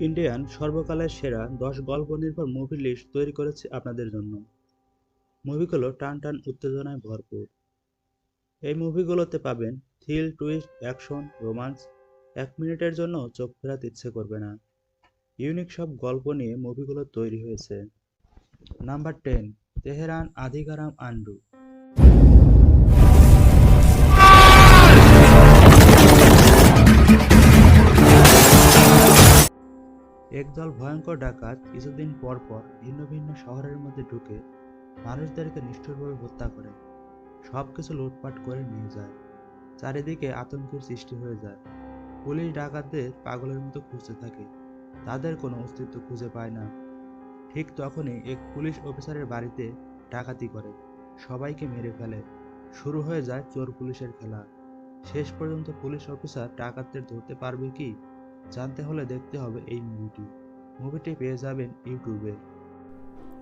Indian সর্বকালের সেরা দশ গল্প নির্ভর মুভি লিস্ট তৈরি করেছি আপনাদের জন্য। মুভিগুলো টান টান উত্তেজনায় ভরপুর। এই মুভিগুলোতে পাবেন থ্রিল, টুইস্ট, অ্যাকশন, রোমান্স। এক মিনিটের জন্য চোখ ফেরাতে ইচ্ছে করবে না। ইউনিক সব গল্প নিয়ে মুভিগুলো তৈরি হয়েছে। Number ten, Theeran, Adhigaaram, Ondru. একদল ভয়ঙ্কর ডাকাত কিছুদিন পর পর ভিন্ন ভিন্ন শহরের মধ্যে ঢুকে মানুষদেরকে নিষ্ঠুরভাবে হত্যা করে। সব কিছু লুটপাট করে নিয়ে যায়। চারিদিকে আতঙ্কের সৃষ্টি হয়ে যায়। পুলিশ ডাকাতদের পাগলের মতো খুঁজতে থাকে। তাদের কোনো অস্তিত্ব খুঁজে পায় না। ঠিক তখনই এক পুলিশ অফিসারের বাড়িতে ডাকাতি করে। সবাইকে মেরে ফেলে। শুরু হয়ে যায় চোর পুলিশের খেলা। শেষ পর্যন্ত পুলিশ অফিসার ডাকাতদের ধরতে পারবে কি? জানতে হলে দেখতে হবে এই মুভিটি মুভিটি পেয়ে যাবেন ইউটিউবে।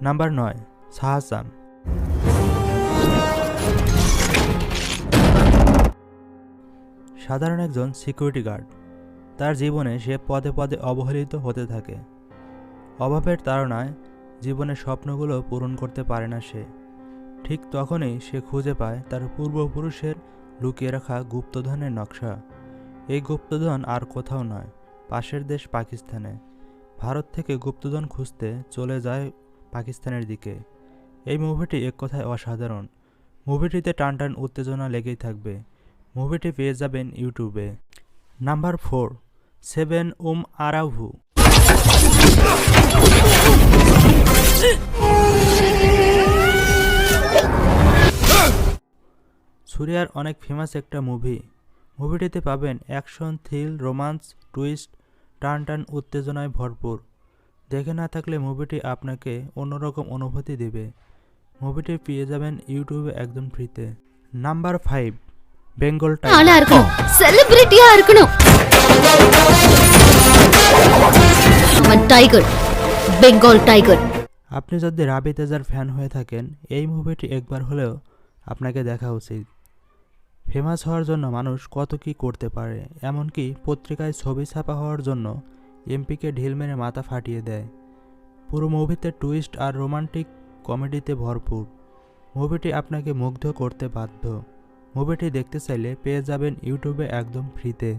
নাম্বার নয় শাহজাম সাধারণ একজন সিকিউরিটি গার্ড তার জীবনে সে পদে পদে অবহেলিত হতে থাকে। অভাবের তাড়নায় জীবনের স্বপ্নগুলো পূরণ করতে পারে না সে। ঠিক তখনই সে খুঁজে পায় তার পূর্বপুরুষের লুকিয়ে রাখা গুপ্তধনের নকশা। এই গুপ্তধন আর কোথাও নয়। পাশের দেশ পাকিস্তানে। ভারত থেকে গুপ্তধন খুঁজতে চলে যায় পাকিস্তানের দিকে। এই মুভিটি এক কথায় অসাধারণ। মুভিটিতে টান টান উত্তেজনা লেগেই থাকবে। মুভিটি পেয়ে যাবেন ইউটিউবে। নাম্বার ফোর, সেভেন উম আরাভু। সুরিয়ার অনেক ফেমাস একটা মুভি মুভিটিতে পাবেন অ্যাকশন থ্রিল রোমান্স টুইস্ট টান টান উত্তেজনায় ভরপুর দেখে না থাকলে মুভিটি আপনাকে অন্যরকম অনুভূতি দেবে মুভিটি পেয়ে যাবেন ইউটিউবে একদম ফ্রিতে নাম্বার ফাইভ বেঙ্গল ஆளா টাইগার இருக்கணும் செலிபிரிட்டியா இருக்கணும் அவன் டைகர் பெங்கால் டைகர் আপনি যদি রাবি তেজার ফ্যান হয়ে থাকেন এই মুভিটি একবার হলেও আপনাকে দেখা উচিত ফেমাস হওয়ার জন্য মানুষ কত কী করতে পারে, এমনকি পত্রিকায় ছবি ছাপা হওয়ার জন্য এমপিকে ঢিল মেরে মাথা ফাটিয়ে দেয়। পুরো মুভিতে টুইস্ট আর রোমান্টিক কমেডিতে ভরপুর। মুভিটি আপনাকে মুগ্ধ করতে বাধ্য। মুভিটি দেখতে চাইলে পেয়ে যাবেন ইউটিউবে একদম ফ্রিতে।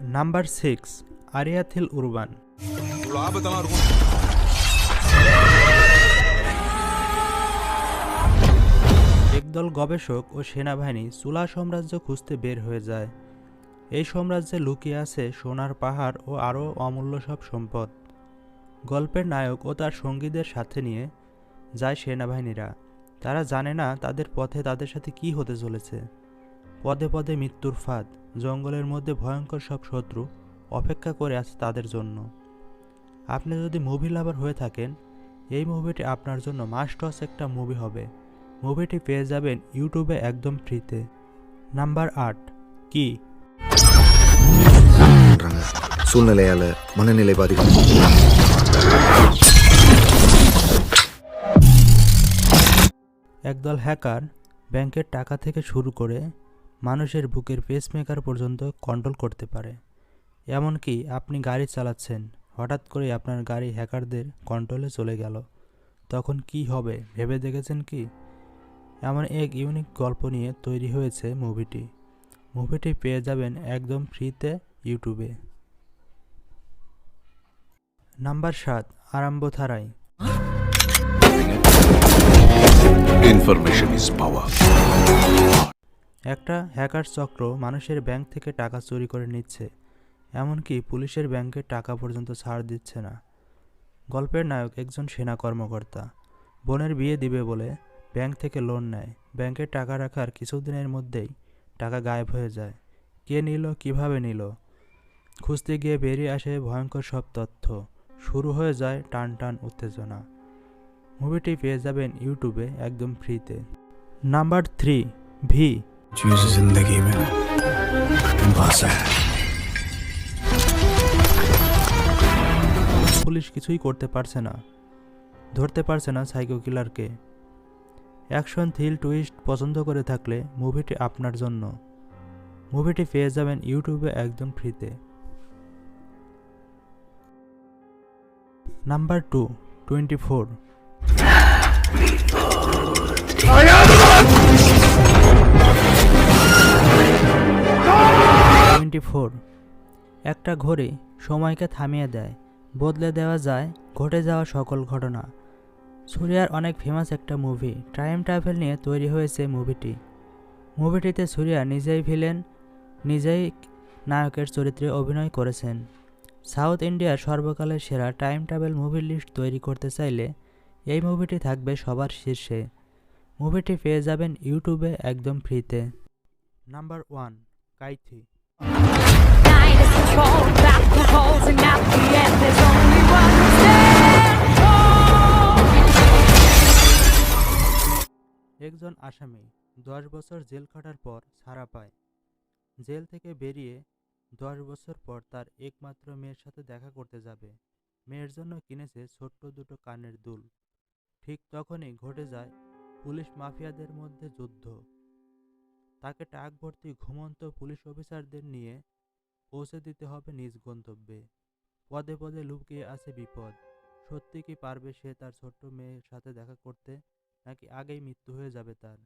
নাম্বার সিক্স, আরিয়াথিল উরবান। একদল গবেষক ও সেনাবাহিনী চুলা সাম্রাজ্য খুঁজতে বের হয়ে যায়। এই সাম্রাজ্যে লুকিয়ে আছে সোনার পাহাড় ও আরও অমূল্য সব সম্পদ। গল্পের নায়ক ও তার সঙ্গীদের সাথে নিয়ে যায় সেনাবাহিনীরা। তারা জানে না তাদের পথে তাদের সাথে কি হতে চলেছে। পদে পদে মৃত্যুর ফাঁদ, জঙ্গলের মধ্যে ভয়ঙ্কর সব শত্রু অপেক্ষা করে আছে তাদের জন্য। আপনি যদি মুভি লাভার হয়ে থাকেন, এই মুভিটি আপনার জন্য মাস্ট একটা মুভি হবে। মুভিটি পেয়ে যাবেন ইউটিউবে একদম ফ্রিতে নাম্বার আট কি பண்றாங்க சூழ்நிலையால மனநிலை பாதிக்கும் একদল হ্যাকার ব্যাংকের টাকা থেকে শুরু করে মানুষের বুকের পেসমেকার পর্যন্ত কন্ট্রোল করতে পারে এমনকি আপনি গাড়ি চালাচ্ছেন হঠাৎ করে আপনার গাড়ি হ্যাকারদের কন্ট্রোলে চলে গেল তখন কি হবে ভেবে দেখেছেন কি এমন এক ইউনিক গল্প নিয়ে তৈরি হয়েছে মুভিটি। মুভিটি পেয়ে যাবেন একদম ফ্রিতে ইউটিউবে। নাম্বার সাত আরম্ভ থারাই ইনফরমেশন ইজ পাওয়ার একটা হ্যাকার চক্র মানুষের ব্যাংক থেকে টাকা চুরি করে নিচ্ছে এমনকি পুলিশের ব্যাংকের টাকা পর্যন্ত ছাড় দিচ্ছে না। গল্পের নায়ক একজন সেনা কর্মকর্তা। বোনের বিয়ে দিবে বলে ব্যাংক থেকে লোন নেয়। ব্যাংকে টাকা রাখার কিছুদিনের মধ্যেই টাকা গায়েব হয়ে যায়। কে নিল কীভাবে নিল? খুঁজতে গিয়ে বেরিয়ে আসে ভয়ঙ্কর সব তথ্য। শুরু হয়ে যায় টান টান উত্তেজনা। মুভিটি পেয়ে যাবেন ইউটিউবে একদম ফ্রিতে। নাম্বার থ্রি ভি পুলিশ কিছুই করতে পারছে না। ধরতে পারছে না সাইকো কিলারকে। অ্যাকশন থ্রিল টুইস্ট পছন্দ করে থাকলে মুভিটি আপনার জন্য। মুভিটি পেয়ে যাবেন ইউটিউবে একদম ফ্রিতে। Number two, twenty four. Twenty four. একটা ঘড়ি সময়কে থামিয়ে দেয়, বদলে দেওয়া যায়, ঘটে যাওয়া সকল ঘটনা। সুরিয়ার অনেক ফেমাস একটা মুভি টাইম ট্রাভেল নিয়ে তৈরি হয়েছে মুভিটি মুভিটিতে সুরিয়া নিজেই ভিলেন নিজেই নায়কের চরিত্রে অভিনয় করেছেন। সাউথ ইন্ডিয়ার সর্বকালের সেরা টাইম ট্রাভেল মুভির লিস্ট তৈরি করতে চাইলে এই মুভিটি থাকবে সবার শীর্ষে। মুভিটি পেয়ে যাবেন ইউটিউবে একদম ফ্রিতে নাম্বার ওয়ান কাইথি একজন আসামি দশ বছর জেল খাটার পর ছাড়া পায়। জেল থেকে বেরিয়ে দশ বছর পর তার একমাত্র মেয়ের সাথে দেখা করতে যাবে। মেয়ের জন্য কিনেছে ছোট্ট দুটো কানের দুল। ঠিক তখনই ঘটে যায় পুলিশ মাফিয়াদের মধ্যে যুদ্ধ। তাকে টাক ভর্তি ঘুমন্ত পুলিশ অফিসারদের নিয়ে পৌঁছে দিতে হবে নিজ গন্তব্যে। পদে পদে লুকিয়ে আছে বিপদ। সত্যি কি পারবে সে তার ছোট্ট মেয়ের সাথে দেখা করতে? নাকি আগেই মৃত্যু হয়ে যাবে তার।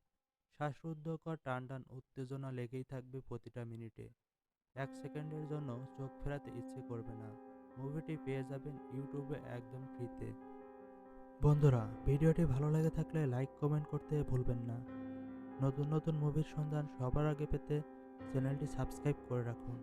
শ্বাসরুদ্ধকর টান টান উত্তেজনা লেগেই থাকবে প্রতিটা মিনিটে। এক সেকেন্ডের জন্য চোখ ফেরাতে ইচ্ছে করবে না। মুভিটি পেয়ে যাবেন ইউটিউবে একদম ফ্রিতে। বন্ধুরা, ভিডিওটি ভালো লেগে থাকলে লাইক, কমেন্ট করতে ভুলবেন না। নতুন নতুন মুভির সন্ধান সবার আগে পেতে চ্যানেলটি সাবস্ক্রাইব করে রাখুন।